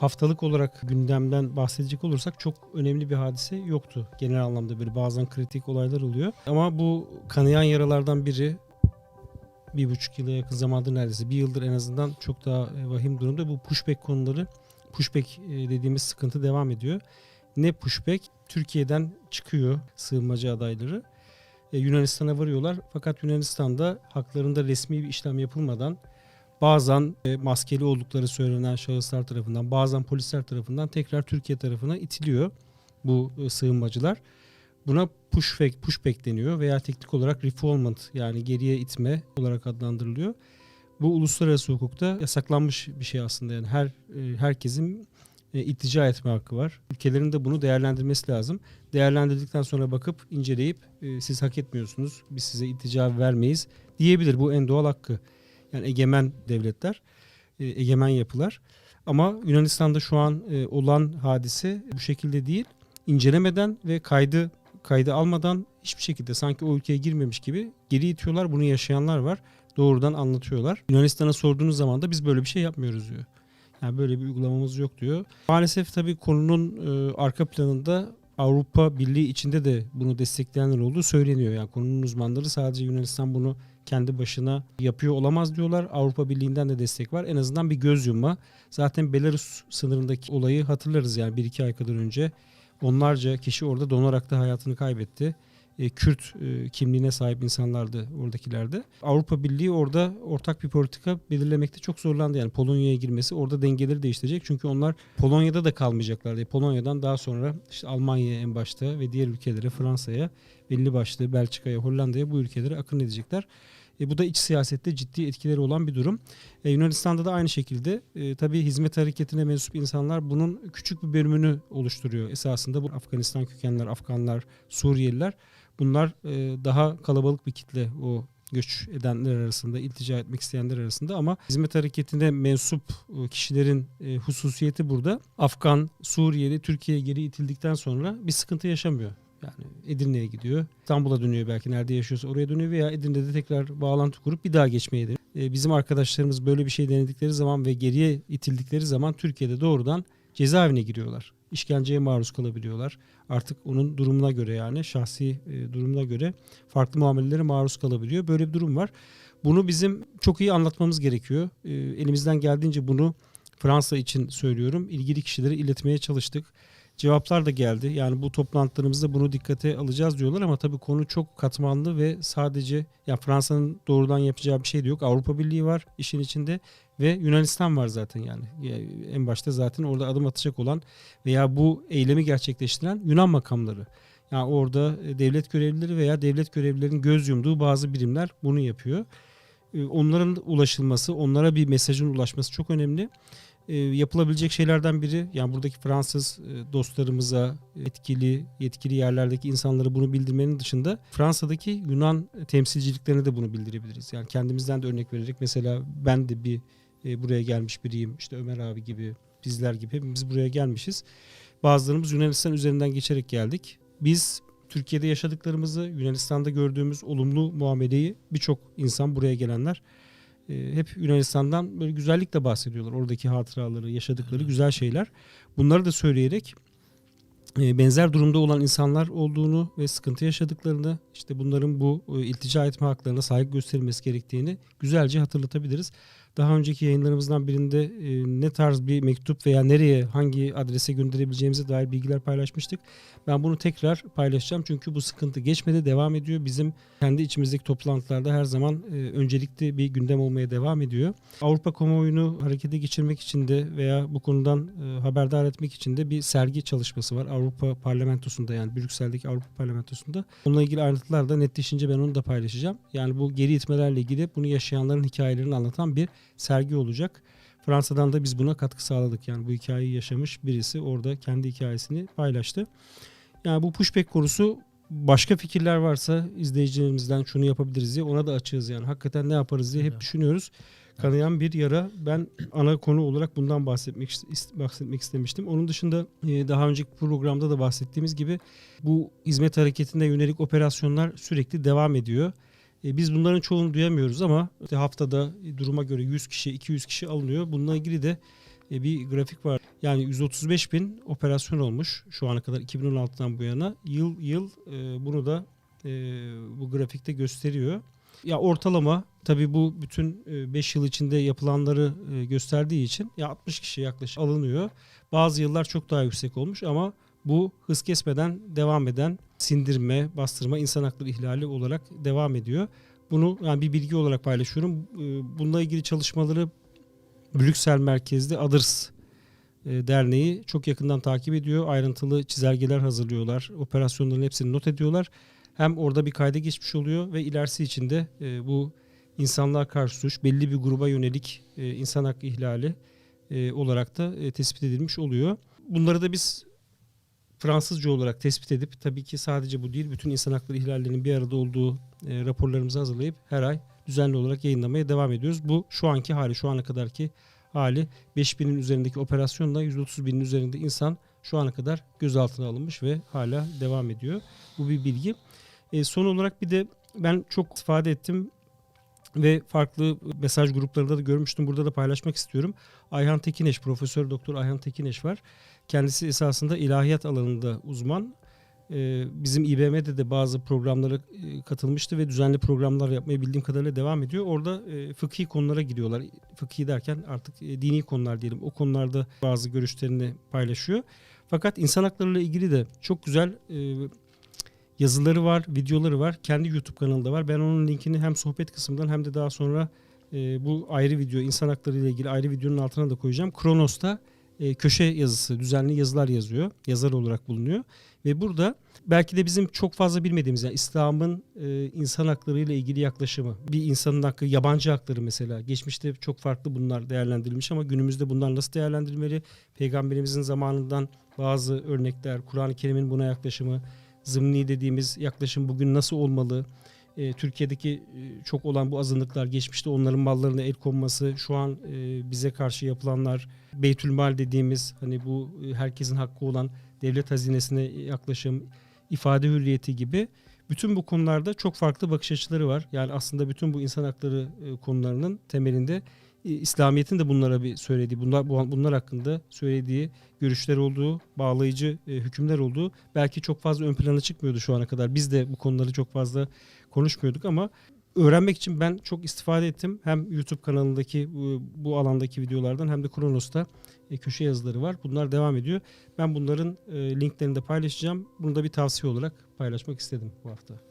haftalık olarak gündemden bahsedecek olursak çok önemli bir hadise yoktu. Genel anlamda böyle bazen kritik olaylar oluyor. Ama bu kanayan yaralardan biri bir buçuk yıla yakın zamandır neredeyse bir yıldır en azından çok daha e, vahim durumda. Bu pushback konuları pushback e, dediğimiz sıkıntı devam ediyor. Ne pushback? Türkiye'den çıkıyor sığınmacı adayları. E, Yunanistan'a varıyorlar. Fakat Yunanistan'da haklarında resmi bir işlem yapılmadan bazen e, maskeli oldukları söylenen şahıslar tarafından, bazen polisler tarafından tekrar Türkiye tarafına itiliyor bu e, sığınmacılar. Buna pushback, pushback deniyor veya teknik olarak refoulement yani geriye itme olarak adlandırılıyor. Bu uluslararası hukukta yasaklanmış bir şey aslında yani her e, herkesin iltica etme hakkı var. Ülkelerin de bunu değerlendirmesi lazım. Değerlendirdikten sonra bakıp inceleyip siz hak etmiyorsunuz, biz size iltica vermeyiz diyebilir. Bu en doğal hakkı. Yani egemen devletler, e, egemen yapılar. Ama Yunanistan'da şu an e, olan hadise bu şekilde değil. İncelemeden ve kaydı kaydı almadan hiçbir şekilde sanki o ülkeye girmemiş gibi geri itiyorlar. Bunu yaşayanlar var. Doğrudan anlatıyorlar. Yunanistan'a sorduğunuz zaman da biz böyle bir şey yapmıyoruz diyor. Yani böyle bir uygulamamız yok diyor. Maalesef tabii konunun e, arka planında Avrupa Birliği içinde de bunu destekleyenler olduğu söyleniyor. Yani konunun uzmanları sadece Yunanistan bunu kendi başına yapıyor olamaz diyorlar. Avrupa Birliği'nden de destek var. En azından bir göz yumma. Zaten Belarus sınırındaki olayı hatırlarız yani bir iki ay kadar önce. Onlarca kişi orada donarak da hayatını kaybetti. E, Kürt e, kimliğine sahip insanlardı oradakilerde. Avrupa Birliği orada ortak bir politika belirlemekte çok zorlandı. Yani Polonya'ya girmesi orada dengeleri değiştirecek. Çünkü onlar Polonya'da da kalmayacaklardı. Polonya'dan daha sonra işte Almanya'ya en başta ve diğer ülkelere Fransa'ya belli başlı Belçika'ya, Hollanda'ya bu ülkelere akın edecekler. E, bu da iç siyasette ciddi etkileri olan bir durum. E, Yunanistan'da da aynı şekilde e, tabii hizmet hareketine mensup insanlar bunun küçük bir bölümünü oluşturuyor. Esasında bu Afganistan kökenler, Afganlar, Suriyeliler bunlar e, daha kalabalık bir kitle o göç edenler arasında, iltica etmek isteyenler arasında ama hizmet hareketine mensup e, kişilerin e, hususiyeti burada. Afgan, Suriyeli Türkiye'ye geri itildikten sonra bir sıkıntı yaşamıyor. Yani Edirne'ye gidiyor. İstanbul'a dönüyor belki nerede yaşıyorsa oraya dönüyor veya Edirne'de tekrar bağlantı kurup bir daha geçmeye deniyor. E, bizim arkadaşlarımız böyle bir şey denedikleri zaman ve geriye itildikleri zaman Türkiye'de doğrudan cezaevine giriyorlar. İşkenceye maruz kalabiliyorlar. Artık onun durumuna göre yani şahsi e, durumuna göre farklı muamelelere maruz kalabiliyor. Böyle bir durum var. Bunu bizim çok iyi anlatmamız gerekiyor. E, elimizden geldiğince bunu Fransa için söylüyorum. İlgili kişilere iletmeye çalıştık. Cevaplar da geldi. Yani bu toplantılarımızda bunu dikkate alacağız diyorlar ama tabii konu çok katmanlı ve sadece ya Fransa'nın doğrudan yapacağı bir şey de yok. Avrupa Birliği var işin içinde ve Yunanistan var zaten yani. Ya En başta zaten orada adım atacak olan veya bu eylemi gerçekleştiren Yunan makamları. Yani orada e, devlet görevlileri veya devlet görevlilerinin göz yumduğu bazı birimler bunu yapıyor. E, Onların ulaşılması, onlara bir mesajın ulaşması çok önemli e, yapılabilecek şeylerden biri yani buradaki Fransız e, dostlarımıza etkili yetkili yerlerdeki insanlara bunu bildirmenin dışında Fransa'daki Yunan temsilciliklerine de bunu bildirebiliriz. Yani kendimizden de örnek vererek mesela ben de bir e, buraya gelmiş biriyim. İşte Ömer abi gibi bizler gibi hepimiz buraya gelmişiz. Bazılarımız Yunanistan üzerinden geçerek geldik. Biz Türkiye'de yaşadıklarımızı, Yunanistan'da gördüğümüz olumlu muameleyi birçok insan buraya gelenler hep Yunanistan'dan böyle güzellikle bahsediyorlar. Oradaki hatıraları, yaşadıkları güzel şeyler. Bunları da söyleyerek benzer durumda olan insanlar olduğunu ve sıkıntı yaşadıklarını, işte bunların bu e, iltica etme haklarına saygı gösterilmesi gerektiğini güzelce hatırlatabiliriz. Daha önceki yayınlarımızdan birinde e, ne tarz bir mektup veya nereye, hangi adrese gönderebileceğimize dair bilgiler paylaşmıştık. Ben bunu tekrar paylaşacağım çünkü bu sıkıntı geçmedi, devam ediyor. Bizim kendi içimizdeki toplantılarda her zaman e, öncelikli bir gündem olmaya devam ediyor. Avrupa kamuoyunu harekete geçirmek için de veya bu konudan e, haberdar etmek için de bir sergi çalışması var. Avrupa Parlamentosu'nda yani Brüksel'deki Avrupa Parlamentosu'nda. Onunla ilgili ayrıntılar da netleşince ben onu da paylaşacağım. Yani bu geri itmelerle ilgili bunu yaşayanların hikayelerini anlatan bir sergi olacak. Fransa'dan da biz buna katkı sağladık. Yani bu hikayeyi yaşamış birisi orada kendi hikayesini paylaştı. Yani bu pushback konusu başka fikirler varsa izleyicilerimizden şunu yapabiliriz diye ona da açığız yani. Hakikaten ne yaparız diye hep düşünüyoruz. Kanayan bir yara. Ben ana konu olarak bundan bahsetmek bahsetmek istemiştim. Onun dışında e, daha önceki programda da bahsettiğimiz gibi bu hizmet hareketine yönelik operasyonlar sürekli devam ediyor. E, Biz bunların çoğunu duyamıyoruz ama haftada duruma göre 100 kişi, 200 kişi alınıyor. Bununla ilgili de e, bir grafik var. Yani 135 bin operasyon olmuş şu ana kadar 2016'dan bu yana. Yıl yıl e, bunu da e, bu grafikte gösteriyor. Ya ortalama tabii bu bütün 5 yıl içinde yapılanları e, gösterdiği için ya 60 kişi yaklaşık alınıyor. Bazı yıllar çok daha yüksek olmuş ama bu hız kesmeden devam eden sindirme, bastırma, insan hakları ihlali olarak devam ediyor. Bunu yani bir bilgi olarak paylaşıyorum. E, Bununla ilgili çalışmaları Brüksel merkezli e, Derneği çok yakından takip ediyor. Ayrıntılı çizelgeler hazırlıyorlar. Operasyonların hepsini not ediyorlar. Hem orada bir kayda geçmiş oluyor ve ilerisi için de e, bu insanlığa karşı suç belli bir gruba yönelik e, insan hakkı ihlali e, olarak da e, tespit edilmiş oluyor. Bunları da biz Fransızca olarak tespit edip tabii ki sadece bu değil bütün insan hakları ihlallerinin bir arada olduğu e, raporlarımızı hazırlayıp her ay düzenli olarak yayınlamaya devam ediyoruz. Bu şu anki hali, şu ana kadarki hali 5000'in üzerindeki operasyonla 130 binin üzerinde insan şu ana kadar gözaltına alınmış ve hala devam ediyor. Bu bir bilgi. E, son olarak bir de ben çok ifade ettim ve farklı mesaj gruplarında da görmüştüm. Burada da paylaşmak istiyorum. Ayhan Tekineş, Profesör Doktor Ayhan Tekineş var. Kendisi esasında ilahiyat alanında uzman. Ee, bizim İBM'de de bazı programlara e, katılmıştı ve düzenli programlar yapmayı bildiğim kadarıyla devam ediyor. Orada e, fıkhi konulara giriyorlar. Fıkhi derken artık e, dini konular diyelim. O konularda bazı görüşlerini paylaşıyor. Fakat insan haklarıyla ilgili de çok güzel e, yazıları var, videoları var. Kendi YouTube kanalında var. Ben onun linkini hem sohbet kısmından hem de daha sonra e, bu ayrı video, insan hakları ile ilgili ayrı videonun altına da koyacağım. Kronos'ta e, köşe yazısı, düzenli yazılar yazıyor. Yazar olarak bulunuyor. Ve burada belki de bizim çok fazla bilmediğimiz yani İslam'ın e, insan hakları ile ilgili yaklaşımı. Bir insanın hakkı, yabancı hakları mesela. Geçmişte çok farklı bunlar değerlendirilmiş ama günümüzde bunlar nasıl değerlendirilmeli? Peygamberimizin zamanından bazı örnekler, Kur'an-ı Kerim'in buna yaklaşımı, zımni dediğimiz yaklaşım bugün nasıl olmalı? E, Türkiye'deki e, çok olan bu azınlıklar, geçmişte onların mallarına el konması, şu an e, bize karşı yapılanlar, Beytülmal dediğimiz hani bu e, herkesin hakkı olan devlet hazinesine yaklaşım, ifade hürriyeti gibi bütün bu konularda çok farklı bakış açıları var. Yani aslında bütün bu insan hakları e, konularının temelinde İslamiyet'in de bunlara bir söylediği, bunlar bu- bunlar hakkında söylediği görüşler olduğu, bağlayıcı e, hükümler olduğu belki çok fazla ön plana çıkmıyordu şu ana kadar. Biz de bu konuları çok fazla konuşmuyorduk ama öğrenmek için ben çok istifade ettim. Hem YouTube kanalındaki bu, bu alandaki videolardan hem de Kronos'ta e, köşe yazıları var. Bunlar devam ediyor. Ben bunların e, linklerini de paylaşacağım. Bunu da bir tavsiye olarak paylaşmak istedim bu hafta.